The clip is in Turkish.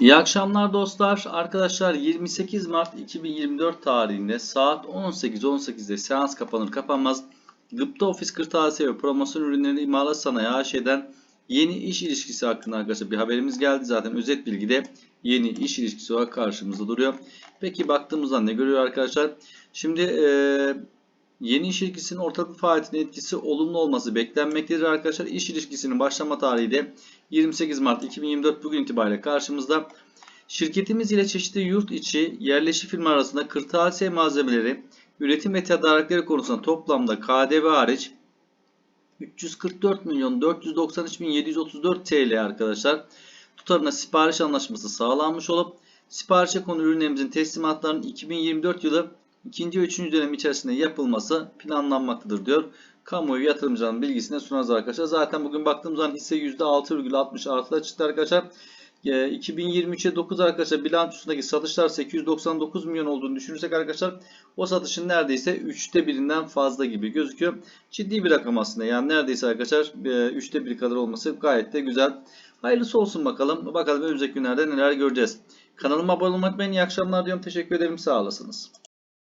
İyi akşamlar dostlar. Arkadaşlar 28 Mart 2024 tarihinde saat 18.18'de seans kapanır kapanmaz Gıpta Ofis Kırtasiye ve Promosyon Ürünleri İmalat Sanayi AŞ'den yeni iş ilişkisi hakkında arkadaşlar bir haberimiz geldi. Zaten özet bilgide yeni iş ilişkisi olarak karşımızda duruyor. Peki baktığımızda ne görüyor arkadaşlar? Şimdi eee Yeni iş ilişkisinin ortaklık faaliyetinin etkisi olumlu olması beklenmektedir arkadaşlar. İş ilişkisinin başlama tarihi de 28 Mart 2024 bugün itibariyle karşımızda. Şirketimiz ile çeşitli yurt içi yerleşik firma arasında kırtasiye malzemeleri, üretim ve tedarikleri konusunda toplamda KDV hariç 344 milyon 493 bin 734 TL arkadaşlar tutarına sipariş anlaşması sağlanmış olup siparişe konu ürünlerimizin teslimatlarının 2024 yılı ikinci ve üçüncü dönem içerisinde yapılması planlanmaktadır diyor. Kamuoyu yatırımcıların bilgisine sunarız arkadaşlar. Zaten bugün baktığımız zaman hisse %6,60 artıda çıktı arkadaşlar. E, 2023'e 9 arkadaşlar bilançosundaki satışlar 899 milyon olduğunu düşünürsek arkadaşlar o satışın neredeyse 3'te birinden fazla gibi gözüküyor. Ciddi bir rakam aslında yani neredeyse arkadaşlar 3'te 1 kadar olması gayet de güzel. Hayırlısı olsun bakalım. Bakalım önümüzdeki günlerde neler göreceğiz. Kanalıma abone olmayı unutmayın. İyi akşamlar diyorum. Teşekkür ederim. Sağ olasınız.